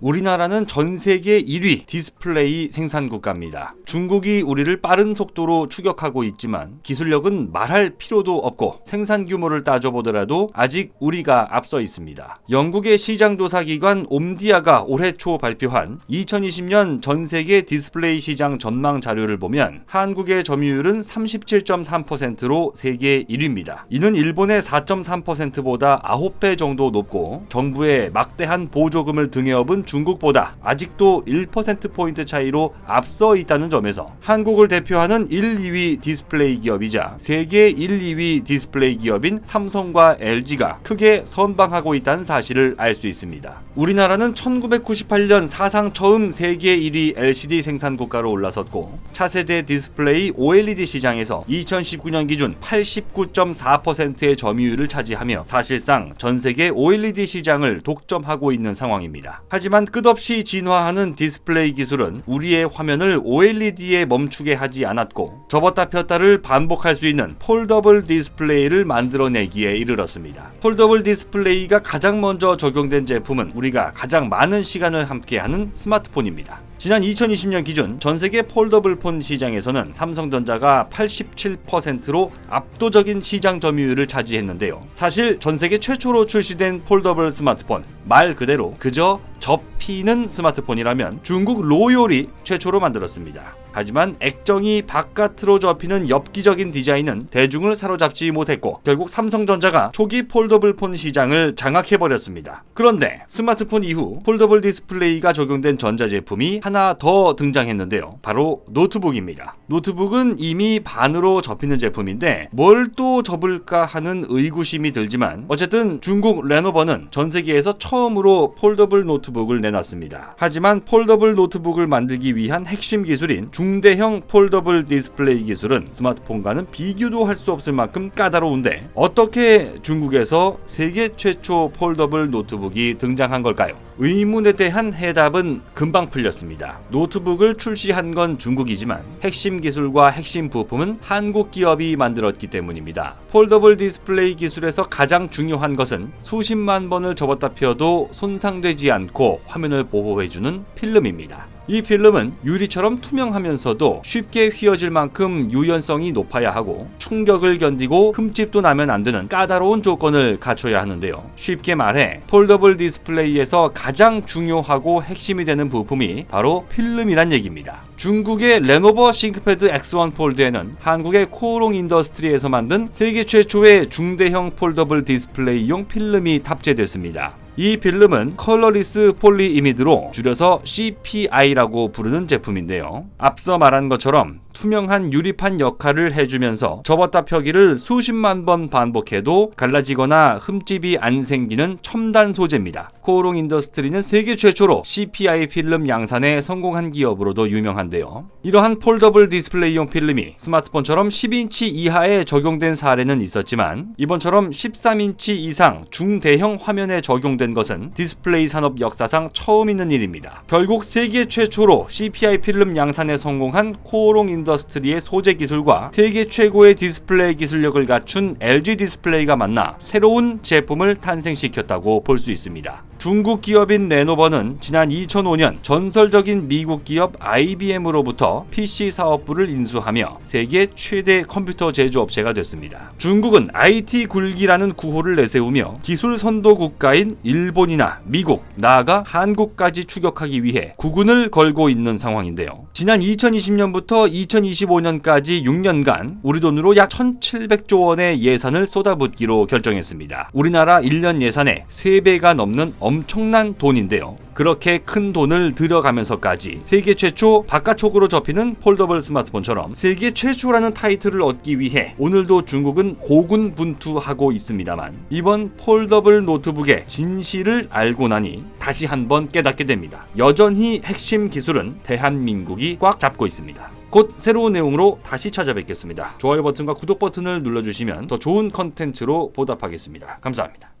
우리나라는 전 세계 1위 디스플레이 생산 국가입니다. 중국이 우리를 빠른 속도로 추격하고 있지만 기술력은 말할 필요도 없고 생산 규모를 따져보더라도 아직 우리가 앞서 있습니다. 영국의 시장조사 기관 옴디아가 올해 초 발표한 2020년 전 세계 디스플레이 시장 전망 자료를 보면 한국의 점유율은 37.3%로 세계 1위입니다. 이는 일본의 4.3%보다 9배 정도 높고 정부의 막대한 보조금을 등에 업은 중국보다 아직도 1%포인트 차이로 앞서 있다는 점에서 한국을 대표하는 1, 2위 디스플레이 기업이자 세계 1, 2위 디스플레이 기업인 삼성과 LG가 크게 선방하고 있다는 사실을 알 수 있습니다. 우리나라는 1998년 사상 처음 세계 1위 LCD 생산 국가로 올라섰고 차세대 디스플레이 OLED 시장에서 2019년 기준 89.4%의 점유율을 차지하며 사실상 전 세계 OLED 시장을 독점하고 있는 상황입니다. 하지만 끝없이 진화하는 디스플레이 기술은 우리의 화면을 OLED에 멈추게 하지 않았고 접었다 폈다를 반복할 수 있는 폴더블 디스플레이를 만들어내기에 이르렀습니다. 폴더블 디스플레이가 가장 먼저 적용된 제품은 우리가 가장 많은 시간을 함께하는 스마트폰입니다. 지난 2020년 기준 전 세계 폴더블 폰 시장에서는 삼성전자가 87%로 압도적인 시장 점유율을 차지했는데요. 사실 전 세계 최초로 출시된 폴더블 스마트폰 말 그대로 그저 접히는 스마트폰이라면 중국 로열이 최초로 만들었습니다. 하지만 액정이 바깥으로 접히는 엽기적인 디자인은 대중을 사로잡지 못했고 결국 삼성전자가 초기 폴더블 폰 시장을 장악해버렸습니다. 그런데 스마트폰 이후 폴더블 디스플레이가 적용된 전자제품이 하나 더 등장했는데요. 바로 노트북입니다. 노트북은 이미 반으로 접히는 제품인데 뭘 또 접을까 하는 의구심이 들지만 어쨌든 중국 레노버는 전 세계에서 처음으로 폴더블 노트북을 내놨습니다. 하지만 폴더블 노트북을 만들기 위한 핵심 기술인 중대형 폴더블 디스플레이 기술은 스마트폰과는 비교도 할 수 없을 만큼 까다로운데 어떻게 중국에서 세계 최초 폴더블 노트북이 등장한 걸까요? 의문에 대한 해답은 금방 풀렸습니다. 노트북을 출시한 건 중국이지만 핵심 기술과 핵심 부품은 한국 기업이 만들었기 때문입니다. 폴더블 디스플레이 기술에서 가장 중요한 것은 수십만 번을 접었다 펴도 손상되지 않고 화면을 보호해주는 필름입니다. 이 필름은 유리처럼 투명하면서도 쉽게 휘어질 만큼 유연성이 높아야 하고 충격을 견디고 흠집도 나면 안 되는 까다로운 조건을 갖춰야 하는데요. 쉽게 말해 폴더블 디스플레이에서 가장 중요하고 핵심이 되는 부품이 바로 필름이란 얘기입니다. 중국의 레노버 싱크패드 X1 폴드에는 한국의 코오롱 인더스트리에서 만든 세계 최초의 중대형 폴더블 디스플레이용 필름이 탑재됐습니다. 이 필름은 컬러리스 폴리 이미드로 줄여서 CPI라고 부르는 제품인데요. 앞서 말한 것처럼 투명한 유리판 역할을 해주면서 접었다 펴기를 수십만 번 반복해도 갈라지거나 흠집이 안 생기는 첨단 소재입니다. 코오롱 인더스트리는 세계 최초로 CPI 필름 양산에 성공한 기업으로도 유명한데요. 이러한 폴더블 디스플레이용 필름이 스마트폰처럼 10인치 이하에 적용된 사례는 있었지만 이번처럼 13인치 이상 중대형 화면에 적용된 것은 디스플레이 산업 역사상 처음 있는 일입니다. 결국 세계 최초로 CPI 필름 양산에 성공한 코오롱 인더스트리의 소재 기술과 세계 최고의 디스플레이 기술력을 갖춘 LG 디스플레이가 만나 새로운 제품을 탄생시켰다고 볼 수 있습니다. 중국 기업인 레노버는 지난 2005년 전설적인 미국 기업 IBM으로부터 PC 사업부를 인수하며 세계 최대 컴퓨터 제조업체가 됐습니다. 중국은 IT 굴기라는 구호를 내세우며 기술 선도 국가인 일본이나 미국, 나아가 한국까지 추격하기 위해 구군을 걸고 있는 상황인데요. 지난 2020년부터 2025년까지 6년간 우리 돈으로 약 1,700조 원의 예산을 쏟아붓기로 결정했습니다. 우리나라 1년 예산의 3배가 넘는 엄청난 돈인데요. 그렇게 큰 돈을 들여가면서까지 세계 최초 바깥쪽으로 접히는 폴더블 스마트폰처럼 세계 최초라는 타이틀을 얻기 위해 오늘도 중국은 고군분투하고 있습니다만 이번 폴더블 노트북의 진실을 알고 나니 다시 한번 깨닫게 됩니다. 여전히 핵심 기술은 대한민국이 꽉 잡고 있습니다. 곧 새로운 내용으로 다시 찾아뵙겠습니다. 좋아요 버튼과 구독 버튼을 눌러주시면 더 좋은 컨텐츠로 보답하겠습니다. 감사합니다.